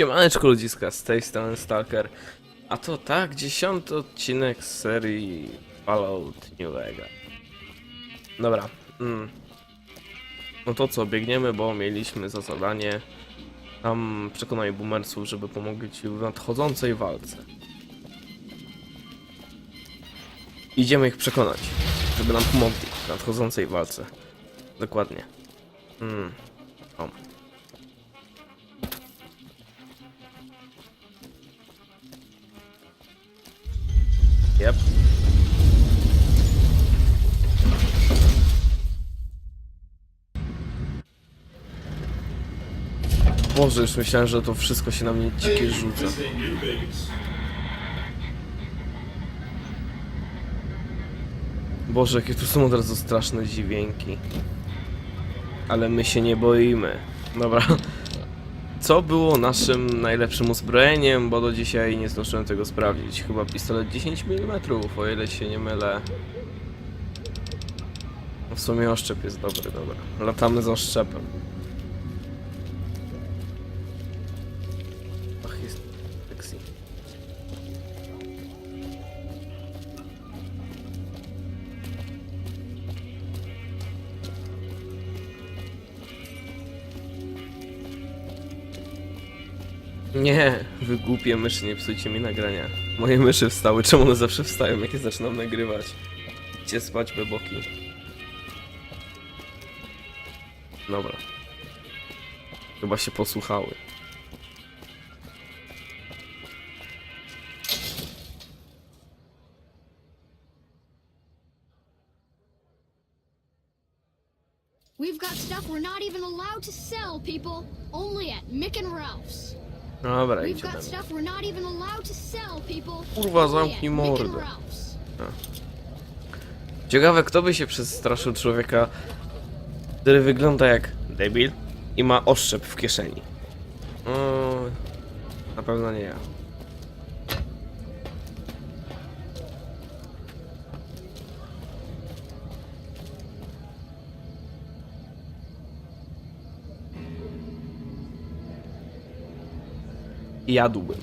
Siemaneczko ludziska, z tej strony Stalker. A to tak, dziesiąty odcinek z serii Fallout New Vega. Dobra. Mm. No to co, biegniemy, bo mieliśmy za zadanie tam przekonaj boomersów, żeby pomogli ci w nadchodzącej walce. Idziemy ich przekonać, żeby nam pomogli w nadchodzącej walce. Dokładnie. Mm. O. Yep. Boże, już myślałem, że to wszystko się na mnie dzikie rzuca. Boże, jakie tu są od razu straszne dźwięki. Ale my się nie boimy. Dobra. Co było naszym najlepszym uzbrojeniem, bo do dzisiaj nie zdążyłem tego sprawdzić. Chyba pistolet 10 mm, o ile się nie mylę. W sumie oszczep jest dobry, dobra. Latamy z oszczepem. Nie, wy głupie myszy, nie psujcie mi nagrania. Moje myszy wstały, czemu one zawsze wstają, jak je zaczynam nagrywać? Idźcie spać, beboki. Dobra. Chyba się posłuchały. We've got stuff we're not even allowed to sell, people. Only at Mick and Ralph's. Dobra, to sell, people. Kurwa, Only zamknij mordę. Ciekawe, kto by się przestraszył człowieka, który wygląda jak debil i ma oszczep w kieszeni. O, na pewno nie ja. Jadłbym.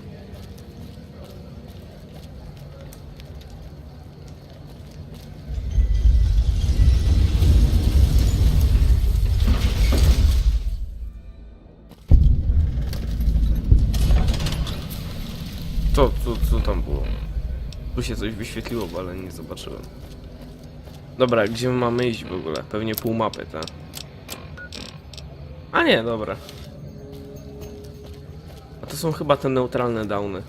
Co, co, co tam było? Tu się coś wyświetliło, ale nie zobaczyłem. Dobra, gdzie my mamy iść w ogóle? Pewnie pół mapy, tak? A nie, dobra. To są chyba te neutralne downy.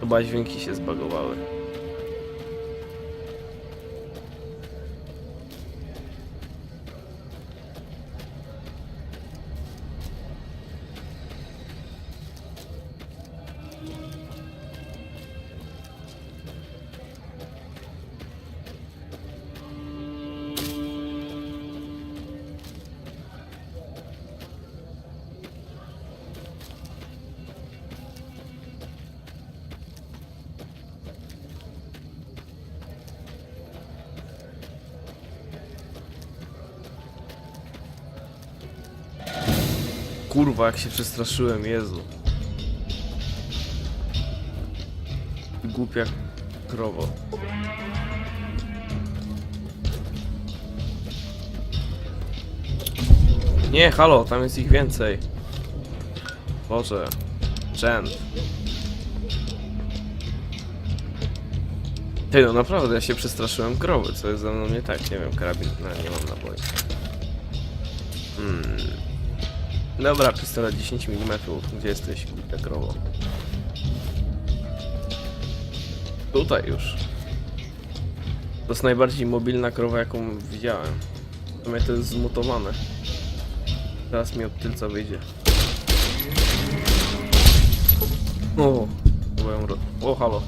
Chyba dźwięki się zbagowały. Kurwa, jak się przestraszyłem, Jezu. Głupia krowo. Nie, halo, tam jest ich więcej. Boże. Chen. Ty, no naprawdę, ja się przestraszyłem krowy, co jest ze mną nie tak, nie wiem, karabin, no nie mam naboi. Hmm. Dobra, pistolet 10 mm. Gdzie jesteś, głupia krowo? Tutaj już. To jest najbardziej mobilna krowa, jaką widziałem. Sumie to jest zmutowane. Teraz mi od tylca wyjdzie. O, moją ro... O, halo.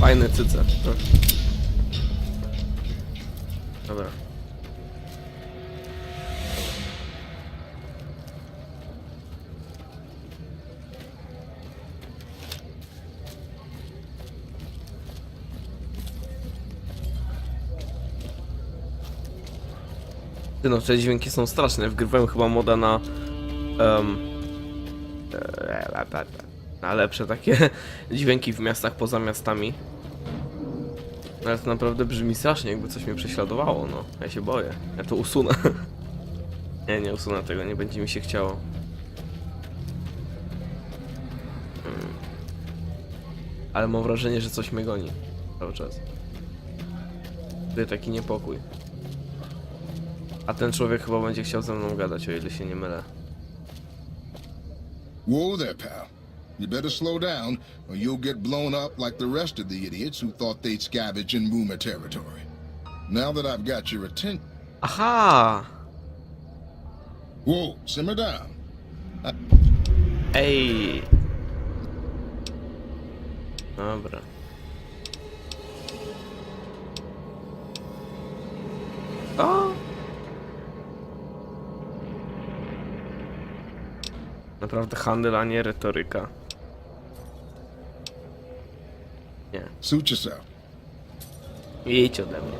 Fajne cyce. Dobra. Ty no, te dźwięki są straszne. Wgrywałem chyba moda na... Um, na lepsze takie dźwięki w miastach poza miastami. Ale to naprawdę brzmi strasznie, jakby coś mnie prześladowało, no. Ja się boję. Ja to usunę. nie, nie usunę tego, nie będzie mi się chciało. Mm. Ale mam wrażenie, że coś mnie goni. Cały czas. Tutaj taki niepokój. A ten człowiek chyba będzie chciał ze mną gadać, o ile się nie mylę. Whoa there, pal. You better slow down, or you'll get blown up like the rest of the idiots who thought they'd scavenge in Boomer territory. Now that I've got your attention. Aha! Whoa, simmer down. Ej! Dobra. O! Naprawdę handel, a nie retoryka. Nie. Suit yourself. Idź ode mnie.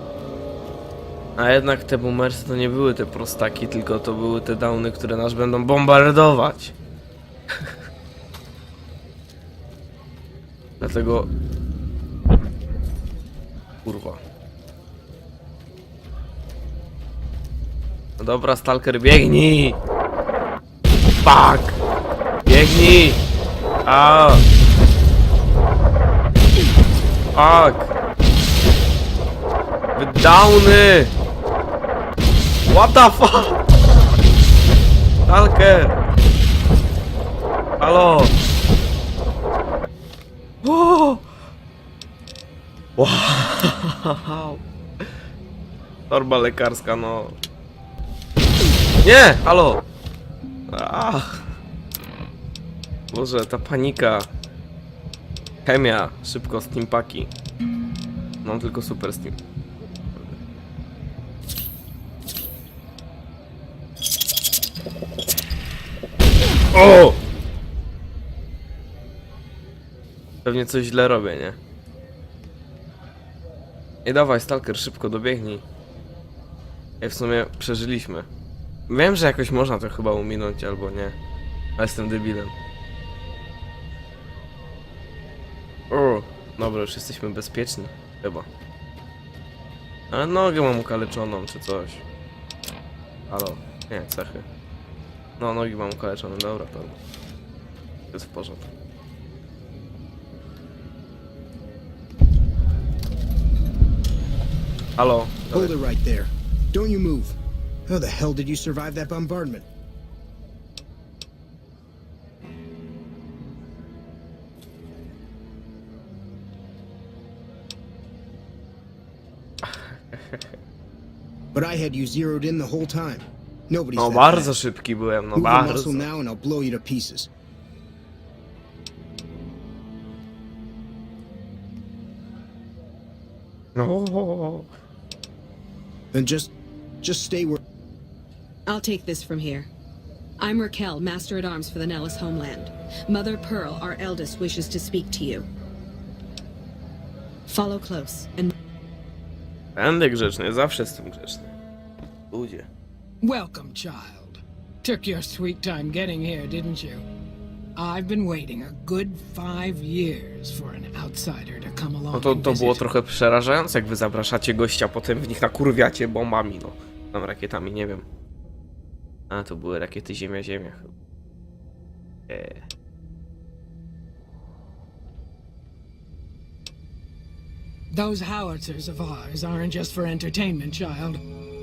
A jednak te boomersy to nie były te prostaki, tylko to były te downy, które nas będą bombardować. Dlatego... Kurwa. No dobra, Stalker, biegnij! Fuck! Biegnij! A! Fuck! Wy Downy! What the fuck? Stalker! Halo! O! Wow! Torba lekarska, no. Nie! Halo! Ach! Boże, ta panika. Chemia, szybko, steampaki. Mam tylko super steam. O! Pewnie coś źle robię, nie? Nie dawaj, Stalker, szybko dobiegnij. Ej, w sumie przeżyliśmy. Wiem, że jakoś można to chyba uminąć, albo nie. Ale jestem debilem. Dobra, już jesteśmy bezpieczni. Chyba. Ale nogę mam ukaleczoną, czy coś. Halo. Nie, cechy. No, nogi mam ukaleczone, dobra, to jest w porządku. Halo. Hold it right there. Don't you move. How the hell did you survive that bombardment? but I had you zeroed in the whole time. Nobody's No that bardzo fast. szybki byłem, no Move a muscle bardzo. now and I'll blow you to pieces. No. Then just, just stay where. I'll take this from here. I'm Raquel, Master at Arms for the Nellis homeland. Mother Pearl, our eldest, wishes to speak to you. Follow close and Będę grzeczny, zawsze jestem grzeczny. Ludzie. Welcome, child. Took your sweet time getting here, didn't you? I've been waiting a good five years for an outsider to come along No to, to było trochę przerażające, jak wy zapraszacie gościa, potem w nich nakurwiacie bombami, no. Tam rakietami, nie wiem. A, to były rakiety Ziemia-Ziemia chyba. Eee. Those howitzers of ours aren't just for entertainment, child.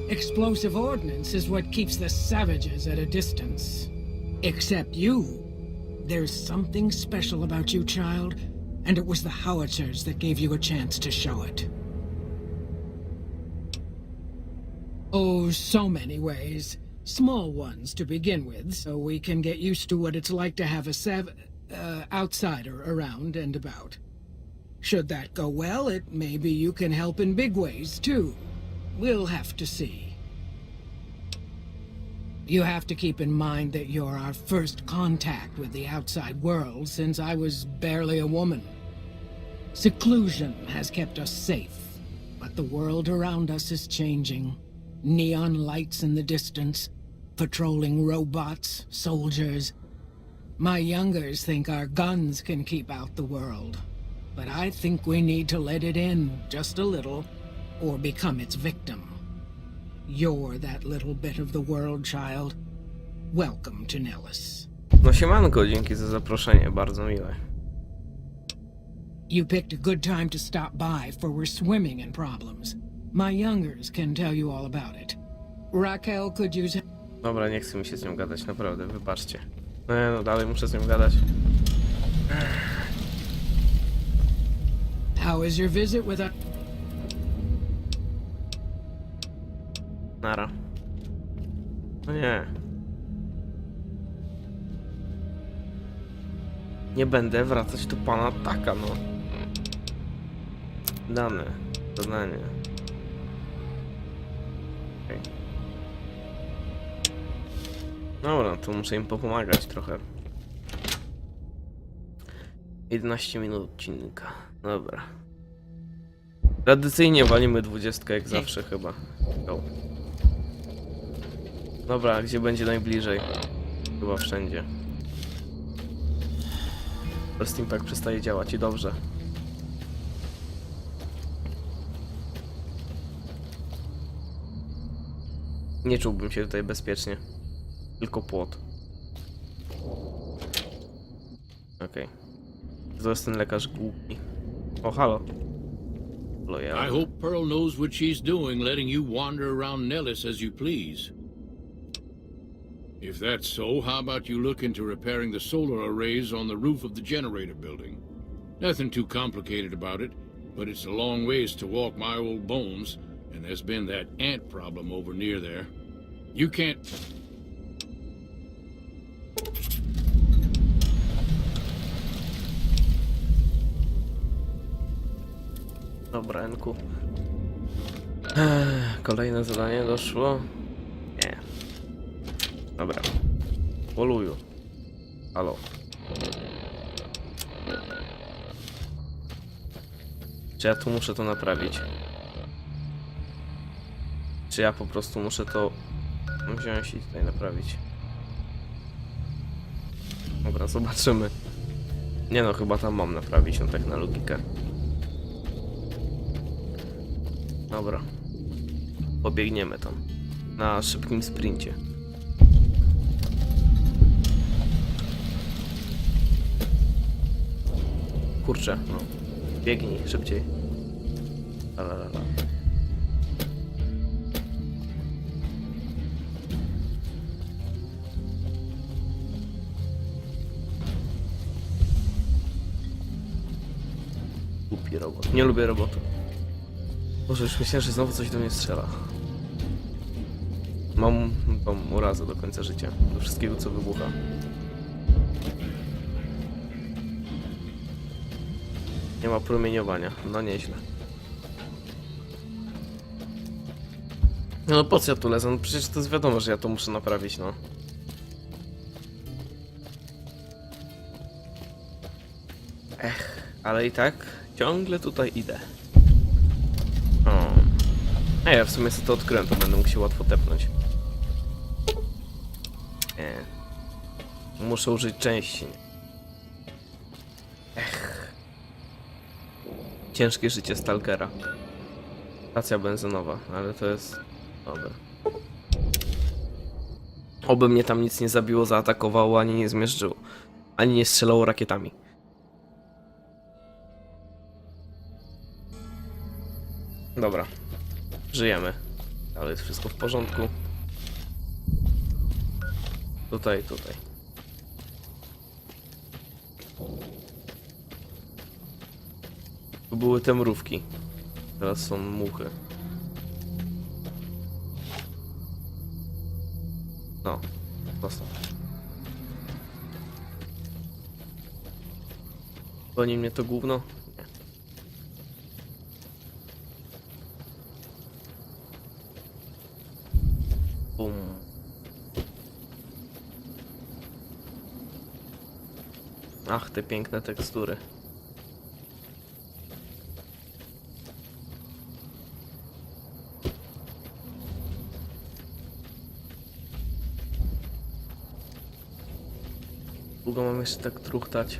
Explosive ordnance is what keeps the savages at a distance. Except you. There's something special about you, child, and it was the howitzers that gave you a chance to show it. Oh, so many ways. Small ones to begin with, so we can get used to what it's like to have a sav- uh, outsider around and about. Should that go well, it maybe you can help in big ways, too. We'll have to see. You have to keep in mind that you're our first contact with the outside world since I was barely a woman. Seclusion has kept us safe, but the world around us is changing. Neon lights in the distance, patrolling robots, soldiers. My youngers think our guns can keep out the world. But I think we need to let it in just a little, or become its victim. You're that little bit of the world, child. Welcome to Nellis. No siemanko, dzięki za zaproszenie, bardzo miłe. You picked a good time to stop by, for we're swimming in problems. My youngers can tell you all about it. Raquel could use Dobra, nie chcę mi się z nią gadać, naprawdę, wybaczcie. No, nie, no dalej muszę z nią gadać. How is your visit with a Nara. No nie. Nie będę wracać do pana taka, no. Dane. Zadanie. Okej. Dobra, to muszę im popomagać trochę. 11 minut odcinka. Dobra. Tradycyjnie walimy 20 jak zawsze chyba. Go. Dobra, gdzie będzie najbliżej? Chyba wszędzie. Steam Impact przestaje działać i dobrze. Nie czułbym się tutaj bezpiecznie. Tylko płot. Okej. To jest ten lekarz głupi. O, halo. Halo, ja. I hope Pearl knows what she's doing, letting you wander around Nellis as you please. If that's so, how about you look into repairing the solar arrays on the roof of the generator building? Nothing too complicated about it, but it's a long ways to walk my old bones, and there's been that ant problem over near there. You can't. Dobra, Enku. Kolejne zadanie doszło. Nie. Dobra. Poluju. Halo. Czy ja tu muszę to naprawić? Czy ja po prostu muszę to wziąć i tutaj naprawić? Dobra, zobaczymy. Nie no, chyba tam mam naprawić, no tak na logikę. Dobra. Pobiegniemy tam. Na szybkim sprincie. Kurczę, no. Biegnij, szybciej. La, la, la. Głupi robot. Nie lubię robotów. Boże, już myślałem, że znowu coś do mnie strzela. Mam tą urazę do końca życia. Do wszystkiego, co wybucha. Nie ma promieniowania. No nieźle. No po co ja tu lecę? No przecież to jest wiadomo, że ja to muszę naprawić, no. Ech, ale i tak ciągle tutaj idę. A ja w sumie sobie to odkryłem, to będę mógł się łatwo tepnąć. Nie. Muszę użyć części. Ech. Ciężkie życie Stalkera. Stacja benzynowa, ale to jest... Dobra. Oby mnie tam nic nie zabiło, zaatakowało, ani nie zmierzyło. Ani nie strzelało rakietami. Dobra. Żyjemy. Ale jest wszystko w porządku. Tutaj, tutaj. Tu były te mrówki. Teraz są muchy. No, to są. Goni mnie to gówno? te piękne tekstury. Długo mam jeszcze tak truchtać.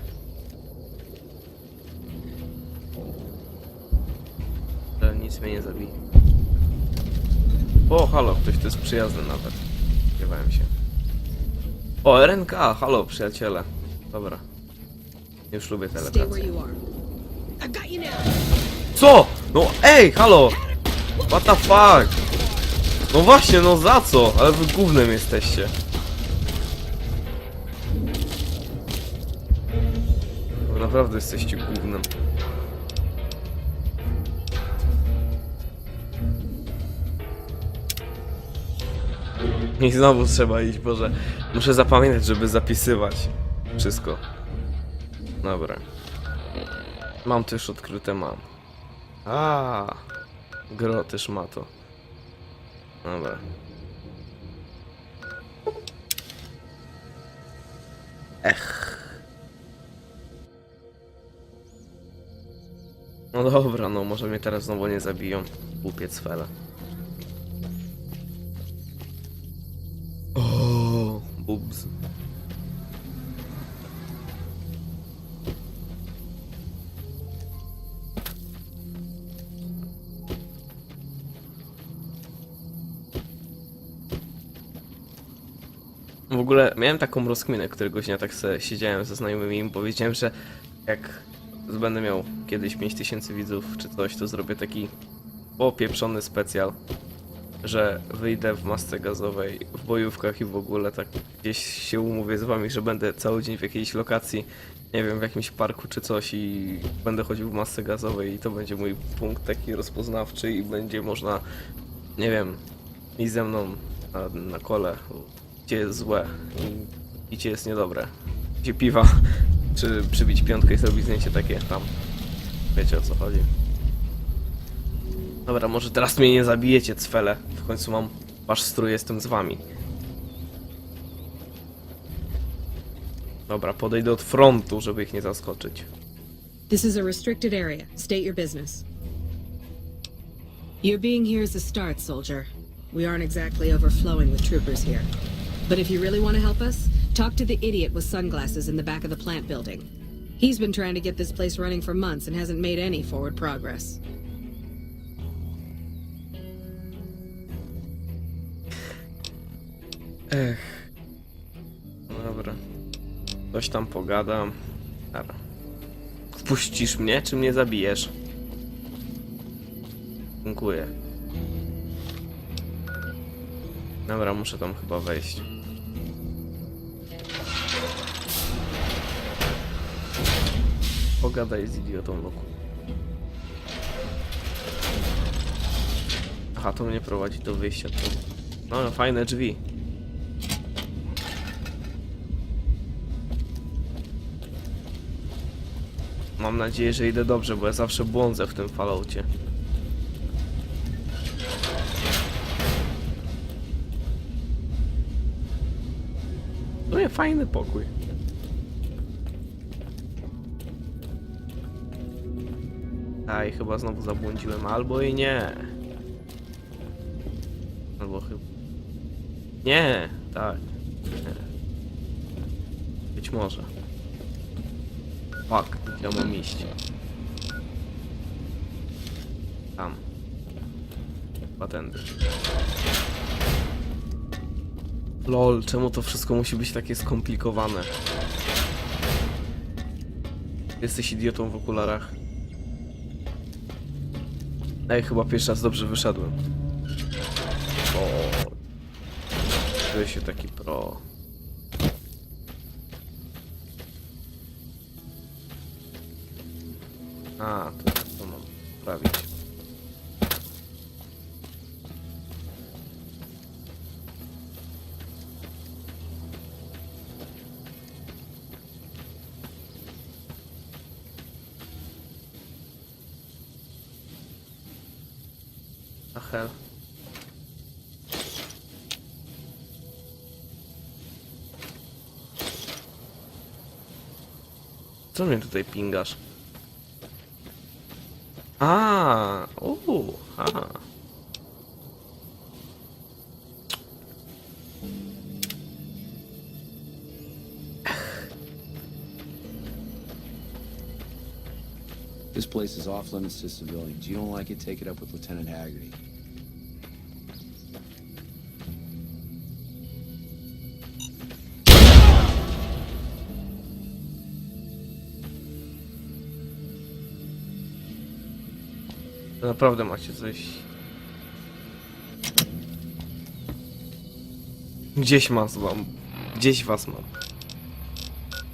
Ale nic mnie nie zabije. O, halo, ktoś tu jest przyjazny nawet. Spodziewałem się. O, RNK, halo przyjaciele. Dobra. Już lubię now. Co? No ej, halo! What the fuck? No właśnie, no za co? Ale wy gównem jesteście. Wy naprawdę jesteście gównem. I znowu trzeba iść, Boże. Muszę zapamiętać, żeby zapisywać wszystko. Dobra. Mam to już odkryte, mam. A, gro też ma to. Dobra. Ech. No dobra, no może mnie teraz znowu nie zabiją. Głupiec fele. O, bubs. W ogóle miałem taką rozkminę któregoś dnia, tak sobie siedziałem ze znajomymi i im powiedziałem, że jak będę miał kiedyś 5000 widzów czy coś, to zrobię taki popieprzony specjal, że wyjdę w masce gazowej, w bojówkach i w ogóle tak gdzieś się umówię z wami, że będę cały dzień w jakiejś lokacji, nie wiem, w jakimś parku czy coś i będę chodził w masce gazowej i to będzie mój punkt taki rozpoznawczy i będzie można, nie wiem, iść ze mną na, na kole, gdzie jest złe i gdzie jest niedobre. Gdzie piwa, czy przybić piątkę i zrobić zdjęcie takie tam. Wiecie o co chodzi. Dobra, może teraz mnie nie zabijecie, cwele. W końcu mam wasz strój, jestem z wami. Dobra, podejdę od frontu, żeby ich nie zaskoczyć. This is a restricted area. State your business. Your being here is a start, soldier. We aren't exactly overflowing with troopers here. But if you really want to help us, talk to the idiot with sunglasses in the back of the plant building. He's been trying to get this place running for months and hasn't made any forward progress. Ech. Dobra. Coś tam pogadam. Dobra. Wpuścisz mnie, czy mnie zabijesz? Dziękuję. Dobra, muszę tam chyba wejść. Pogadaj z idiotą wokół. Aha, to mnie prowadzi do wyjścia tu. No, fajne drzwi. Mam nadzieję, że idę dobrze, bo ja zawsze błądzę w tym falloutie. To nie fajny pokój. Aj, chyba znowu zabłądziłem, albo i nie. Albo chyba... Nie, tak. Nie. Być może. Fuck, ja mam iść. Tam. Chyba tędy. Lol, czemu to wszystko musi być takie skomplikowane? Jesteś idiotą w okularach. Ej, chyba pierwszy raz dobrze wyszedłem. O, czuję się taki pro. A, to, to mam sprawić. Co mnie tutaj pingasz? Ah, oh, ah. This place is off limits to civilians. You don't like it, take it up with Lieutenant Haggerty. Naprawdę macie coś. Gdzieś was mam. Gdzieś was mam.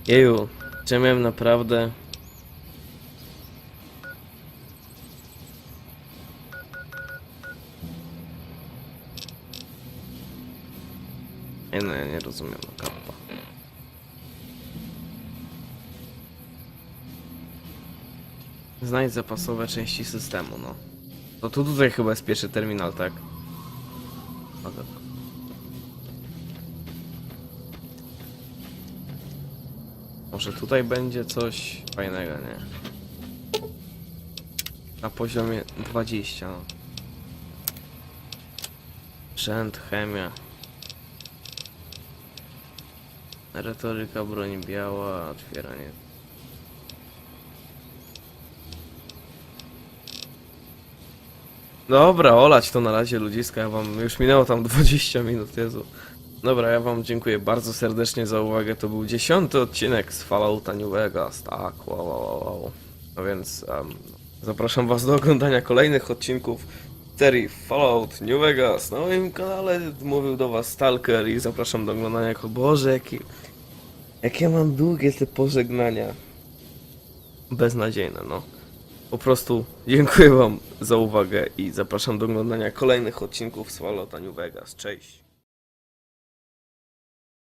Jeju, czy miałem naprawdę. Nie no, ja nie rozumiem, no Znajdź zapasowe części systemu, no. To tu tutaj chyba jest pierwszy terminal, tak? No. Może tutaj będzie coś fajnego, nie? Na poziomie 20, no. Sprzęt, chemia. Retoryka, broń biała, otwieranie Dobra, olać to na razie ludziska, ja wam już minęło tam 20 minut, Jezu. Dobra, ja wam dziękuję bardzo serdecznie za uwagę, to był dziesiąty odcinek z Fallouta New Vegas, tak, wow, wow, wow. No więc em, zapraszam was do oglądania kolejnych odcinków serii Fallout New Vegas na moim kanale, mówił do was Stalker i zapraszam do oglądania jako, Boże, jaki, jakie mam długie te pożegnania. Beznadziejne, no. Po prostu dziękuję Wam za uwagę i zapraszam do oglądania kolejnych odcinków z Fallouta New Vegas. Cześć!